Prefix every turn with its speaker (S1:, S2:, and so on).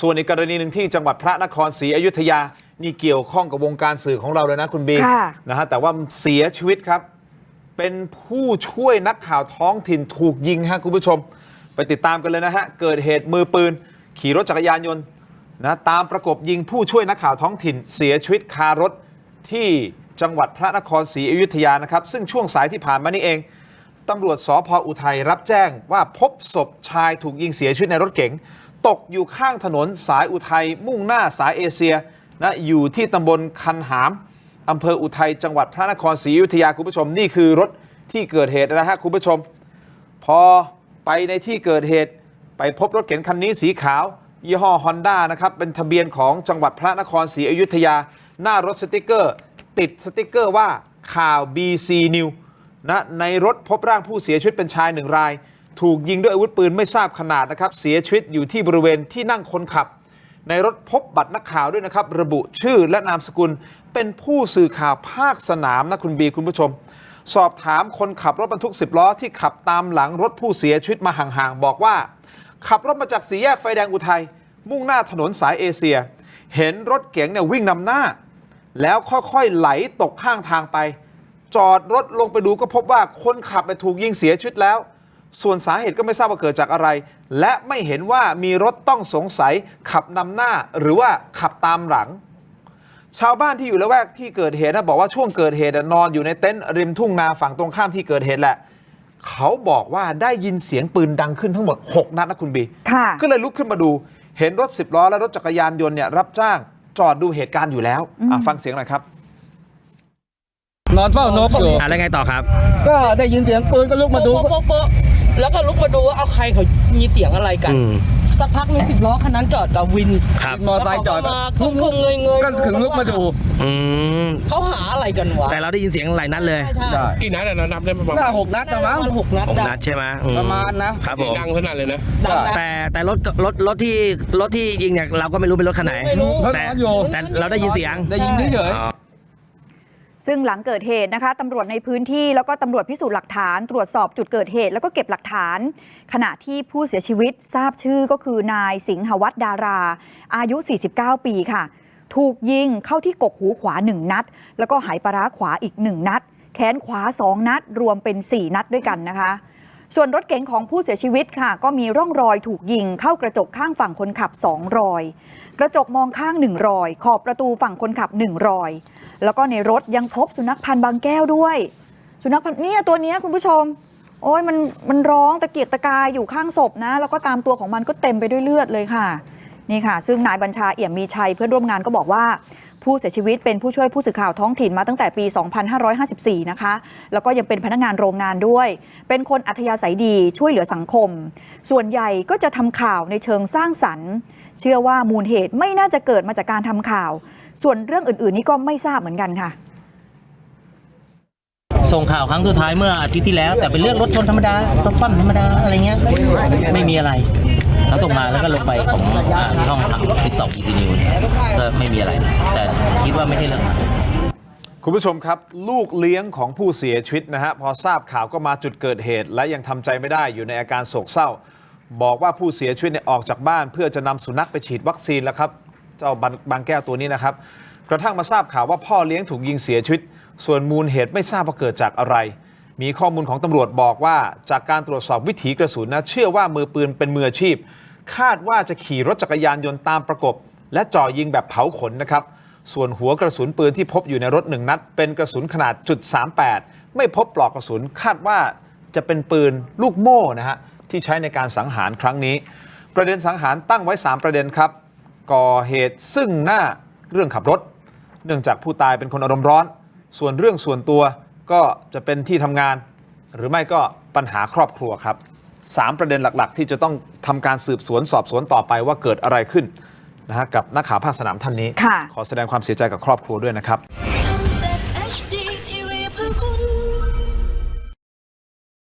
S1: ส่วนอีกกรณีหนึ่งที่จังหวัดพระนครศรีอยุธยา นี่เกี่ยวข้องกับวงการสื่อของเราเลยนะคุณบี
S2: ค่ะ
S1: นะฮะแต่ว่าเสียชีวิตครับ เป็นผู้ช่วยนักข่าวท้องถิ่นถูกยิงฮะคุณผู้ชม ไปติดตามกันเลยนะฮะ เกิดเหตุมือปืน ขี่รถจักรยานยนต์นะตามประกบยิงผู้ช่วยนักข่าวท้องถิ่น เสียชีวิตคารถที่จังหวัดพระนครศรีอยุธยานะครับ ซึ่งช่วงสายที่ผ่านมานี่เองตำรวจสพอุทัยรับแจ้งว่าพบศพชายถูกยิงเสียชีวิตในรถเก๋ง ตกอยู่ข้างถนนสายอุทัยมุ่งหน้าสายเอเชียนะอยู่ที่ตำบลคันหามอำเภออุทัยจังหวัดพระนครศรีอยุธยาคุณผู้ชม นี่คือรถที่เกิดเหตุนะฮะคุณผู้ชม พอไปในที่เกิดเหตุ ไปพบรถเก๋งคันนี้สีขาว ยี่ห้อฮอนด้านะครับเป็นทะเบียนของจังหวัดพระนครศรีอยุธยา หน้ารถสติกเกอร์ ติดสติกเกอร์ว่าข่าว BC New นะในรถพบร่างผู้เสียชีวิตเป็นชายหนึ่งราย ถูกยิงด้วยอาวุธปืนไม่ทราบขนาดนะครับ เสียชีวิตอยู่ที่บริเวณที่นั่งคนขับ ในรถพบบัตรนักข่าวด้วยนะครับ ระบุชื่อและนามสกุล เป็นผู้สื่อข่าวภาคสนามนะคุณบีคุณผู้ชม สอบถามคนขับรถบรรทุก 10 ล้อที่ขับตามหลังรถผู้เสียชีวิตมาห่างๆบอกว่า ขับรถมาจากสี่แยกไฟแดงอุทัยมุ่งหน้าถนนสายเอเชีย เห็นรถเก๋งเนี่ยวิ่งนำหน้า แล้วค่อยๆไหลตกข้างทางไป จอดรถลงไปดูก็พบว่าคนขับไปถูกยิงเสียชีวิตแล้ว ส่วนสาเหตุก็ไม่ทราบว่าเกิดจากอะไร และไม่เห็นว่ามีรถต้องสงสัยขับนำหน้าหรือว่าขับตามหลัง ชาวบ้านที่อยู่ละแวกที่เกิดเหตุนะบอกว่าช่วงเกิดเหตุอะนอนอยู่ในเต็นท์ริมทุ่งนาฝั่งตรงข้ามที่เกิดเหตุแหละ เขาบอกว่าได้ยินเสียงปืนดังขึ้นทั้งหมด 6 นัดนะคุณบี
S2: ค่ะ
S1: ก็เลยลุกขึ้นมาดู เห็นรถ10ล้อและรถจักรยานยนต์เนี่ยรับจ้างจอดดูเหตุการณ์อยู่แล้วอะฟังเสียงหน่อยครับ
S3: นอนเฝ้านกอยู่
S4: อะแล้วไงต่อครับ
S3: ก็ได้ยินเสียงปืนก็ลุกมาดู
S5: โป๊ะโป๊ะโป๊ะแล้วก็ลุกมาดูว่าเอาใครเขามีเสียงอะไรกัน
S4: อืม
S5: สักพักมีสิบล้อคันนั้นจอดกับวิน
S4: ครับ
S3: มอไซค์จอด
S5: แล้วเขาก็มาคุ้มๆเงยเงย
S3: ก็ถึงลุกมาดู
S4: อืม
S5: เขาหาอะไรกันวะ
S4: แต่เราได้ยินเสียงหลายนัดเลย
S5: ใช่ใช่
S3: ได้
S6: กี่นัดอะนะนับได้ประมาณ
S3: น่าหกนัด
S5: ได้
S3: นะ
S5: ประ
S3: มั้ง
S5: มาณหกนัด
S4: หก
S5: ได้
S4: นัดใช่ไหมอื
S3: ประมาณนะ
S4: ครับ
S6: เสี
S4: ผ
S6: ยง
S4: ม
S6: ดังขนาดเลยนะ
S5: ดังนะ
S4: แต่แต่รถรถรถที่รถที่ยิงเนี่ยเราก็ไม่รู้เป็นรถคันไหน
S5: ไม่รู้
S3: เขาน
S4: แต่
S3: อนอยู่
S4: แต่เราได้ยินเสียง
S3: ได้ยินเฉย
S4: อ๋อ
S2: ซึ่งหลังเกิดเหตุนะคะตำรวจในพื้นที่แล้วก็ตำรวจพิสูจน์หลักฐาน ตรวจสอบจุดเกิดเหตุ แล้วก็เก็บหลักฐาน ขณะที่ผู้เสียชีวิตทราบชื่อก็คือนายสิงหวัฒน์ดารา อายุ 49 ปีค่ะ ถูกยิงเข้าที่กกหูขวา 1 นัด แล้วก็หายปลาร้าขวาอีก 1 นัด แขนขวา 2 นัด รวมเป็น 4 นัดด้วยกันนะคะ ส่วนรถเก๋งของผู้เสียชีวิตค่ะ ก็มีร่องรอยถูกยิงเข้ากระจกข้างฝั่งคนขับ2รอย กระจกมองข้าง1รอยขอบประตูฝั่งคนขับ1รอย แล้วก็ในรถยังพบสุนัขพันธ์บางแก้วด้วย สุนัขพันธ์เนี่ยตัวนี้คุณผู้ชม โอ้ยมันมันร้องตะเกียกตะกายอยู่ข้างศพนะ แล้วก็ตามตัวของมันก็เต็มไปด้วยเลือดเลยค่ะนี่ค่ะ ซึ่งนายบัญชาเอี่ยมมีชัยเพื่อนร่วมงานก็บอกว่าผู้เสียชีวิตเป็นผู้ช่วยผู้สื่อข่าวท้องถิ่นมาตั้งแต่ปี 2554 นะคะ แล้วก็ยังเป็นพนักงานโรงงานด้วย เป็นคนอัธยาศัยดีช่วยเหลือสังคม ส่วนใหญ่ก็จะทำข่าวในเชิงสร้างสรรค์ เชื่อว่ามูลเหตุไม่น่าจะเกิดมาจากการทำข่าว ส่วนเรื่องอื่นๆนี่ก็ไม่ทราบเหมือนกันค่ะ
S7: ส่งข่าวครั้งสุดท้ายเมื่ออาทิตย์ที่แล้ว แต่เป็นเรื่องรถชนธรรมดารถคว่ำธรรมดาอะไรเงี้ยไม่มีอะไรเขาส่งมาแล้วก็ลงไปของอ่าช่องทางติ๊กต็อกอีพีนิวก็ไม่มีอะไร แต่คิดว่าไม่ใช่เรื่อง
S1: คุณผู้ชมครับ ลูกเลี้ยงของผู้เสียชีวิตนะฮะพอทราบข่าวก็มาจุดเกิดเหตุ และยังทำใจไม่ได้อยู่ในอาการโศกเศร้า บอกว่าผู้เสียชีวิตเนี่ยออกจากบ้าน เพื่อจะนำสุนัขไปฉีดวัคซีนแล้วครับ เจ้าบางบางแก้วตัวนี้นะครับ กระทั่งมาทราบข่าวว่าพ่อเลี้ยงถูกยิงเสียชีวิต ส่วนมูลเหตุไม่ทราบว่าเกิดจากอะไร มีข้อมูลของตำรวจบอกว่า จากการตรวจสอบวิถีกระสุนนะเชื่อว่ามือปืนเป็นมืออาชีพ คาดว่าจะขี่รถจักรยานยนต์ตามประกบ และจ่อยิงแบบเผาขนนะครับส่วนหัวกระสุนปืนที่พบอยู่ในรถหนึ่งนัด เป็นกระสุนขนาดจุด38ไม่พบปลอกกระสุนคาดว่าจะเป็นปืนลูกโม่นะฮะที่ใช้ในการสังหารครั้งนี้ ประเด็นสังหารตั้งไว้ 3 ประเด็นครับ ก่อเหตุซึ่งหน้าเรื่องขับรถ เนื่องจากผู้ตายเป็นคนอารมณ์ร้อน ส่วนเรื่องส่วนตัวก็จะเป็นที่ทำงาน หรือไม่ก็ปัญหาครอบครัวครับสามประเด็นหลักๆ ที่จะต้องทำการสืบสวนสอบสวนต่อไปว่าเกิดอะไรขึ้นนะฮะกับนักข่าวภาคสนามท่านนี้
S2: ค่ะ
S1: ขอแสดงความเสียใจกับครอบครัวด้วยนะครับ